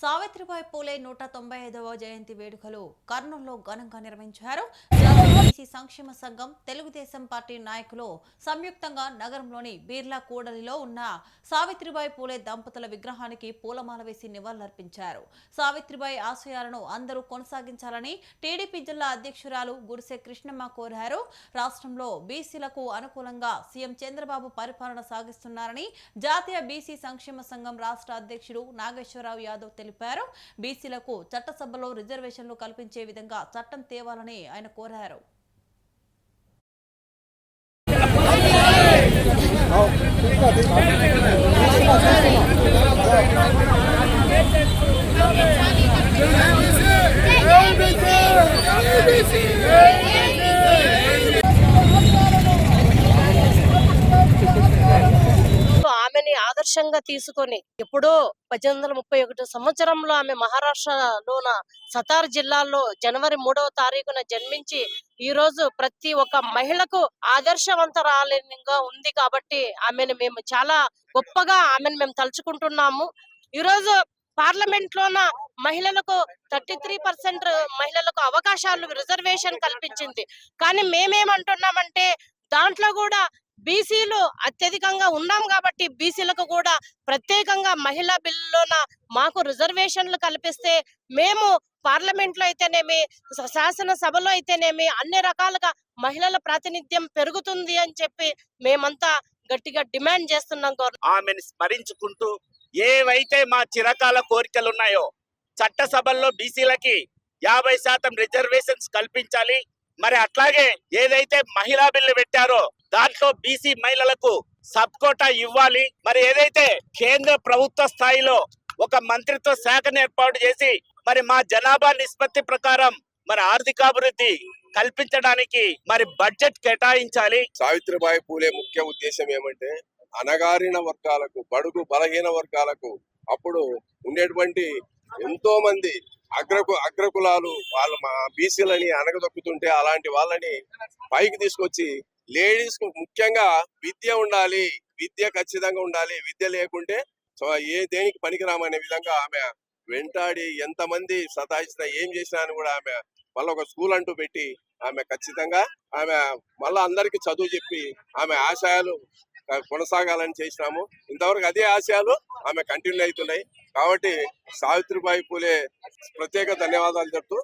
సావిత్రిబాయి పూలే నూట తొంభై ఐదవ జయంతి వేడుకలు కర్నూలులో ఘనంగా నిర్వహించారు. బీసీ సంక్షేమ సంఘం తెలుగుదేశం పార్టీ నాయకులు సంయుక్తంగా నగరంలోని బీర్లా కూడలిలో ఉన్న సావిత్రిబాయి పూలే దంపతుల విగ్రహానికి పూలమాల వేసి నివాళులర్పించారు. సావిత్రిబాయి ఆశయాలను అందరూ కొనసాగించాలని టీడీపీ జిల్లా అధ్యక్షురాలు గుడిసె కృష్ణమ్మ కోరారు. రాష్ట్రంలో బీసీలకు అనుకూలంగా సీఎం చంద్రబాబు పరిపాలన సాగిస్తున్నారని జాతీయ బీసీ సంక్షేమ సంఘం రాష్ట్ర అధ్యక్షుడు నాగేశ్వరరావు యాదవ్ తెలిపారు. బీసీలకు చట్టసభలో రిజర్వేషన్లు కల్పించే విధంగా చట్టం తేవాలని ఆయన కోరారు. ఆమెని లక్ష్యంగా తీసుకొని ఎప్పుడో పద్దెనిమిది వందల ముప్పై ఒకటి సంవత్సరంలో ఆమె మహారాష్ట్రలోన సతార్ జిల్లాలో జనవరి మూడవ తారీఖున జన్మించి ఈ రోజు ప్రతి ఒక్క మహిళకు ఆదర్శవంతరాలిగా ఉంది కాబట్టి ఆమెను మేము చాలా గొప్పగా ఆమెను మేము తలుచుకుంటున్నాము. ఈ రోజు పార్లమెంట్ లోన మహిళలకు థర్టీ త్రీ పర్సెంట్ మహిళలకు అవకాశాలు రిజర్వేషన్ కల్పించింది. కానీ మేమేమంటున్నామంటే దాంట్లో కూడా బీసీలు అత్యధికంగా ఉన్నాం కాబట్టి బీసీలకు కూడా ప్రత్యేకంగా మహిళా బిల్లులోన మాకు రిజర్వేషన్లు కల్పిస్తే మేము పార్లమెంట్లో అయితేనేమి శాసనసభలో అయితేనేమి అన్ని రకాలుగా మహిళల ప్రాతినిధ్యం పెరుగుతుంది అని చెప్పి మేమంతా గట్టిగా డిమాండ్ చేస్తున్నాం ఆమెను స్మరించుకుంటూ ఏవైతే మా చిరకాల కోరికలు ఉన్నాయో చట్టసభల్లో బీసీలకి యాభై శాతం రిజర్వేషన్స్ కల్పించాలి. మరి అట్లాగే ఏదైతే మహిళా బిల్లు పెట్టారో దాంట్లో బీసీ మహిళలకు సబ్ కోటా ఇవ్వాలి. మరి ఏదైతే కేంద్ర ప్రభుత్వ స్థాయిలో ఒక మంత్రిత్వ శాఖను ఏర్పాటు చేసి మరి మా జనాభా నిష్పత్తి ప్రకారం మరి ఆర్థికాభివృద్ధి కల్పించడానికి మరి బడ్జెట్ కేటాయించాలి. సావిత్రిబాయి పూలే ముఖ్య ఉద్దేశం ఏమంటే అణగారిన వర్గాలకు బడుగు బలహీన వర్గాలకు అప్పుడు ఉండేటువంటి ఎంతో మంది అగ్రకు అగ్రకులాలు వాళ్ళ మా బీసీలని అనగదొక్కుతుంటే అలాంటి వాళ్ళని పైకి తీసుకొచ్చి లేడీస్కు ముఖ్యంగా విద్య ఉండాలి. విద్య ఖచ్చితంగా ఉండాలి. విద్య లేకుంటే సో ఏ దేనికి పనికిరామనే విధంగా ఆమె వెంటాడి ఎంతమంది సతాయించినా ఏం చేసినా అని కూడా ఆమె మళ్ళీ ఒక స్కూల్ అంటూ పెట్టి ఆమె ఖచ్చితంగా ఆమె మళ్ళా అందరికి చదువు చెప్పి ఆమె ఆశయాలు కొనసాగాలని చేసినాము. ఇంతవరకు అదే ఆశయాలు ఆమె కంటిన్యూ అవుతున్నాయి. కాబట్టి సావిత్రిబాయి పూలే ప్రత్యేక ధన్యవాదాలు చెప్తూ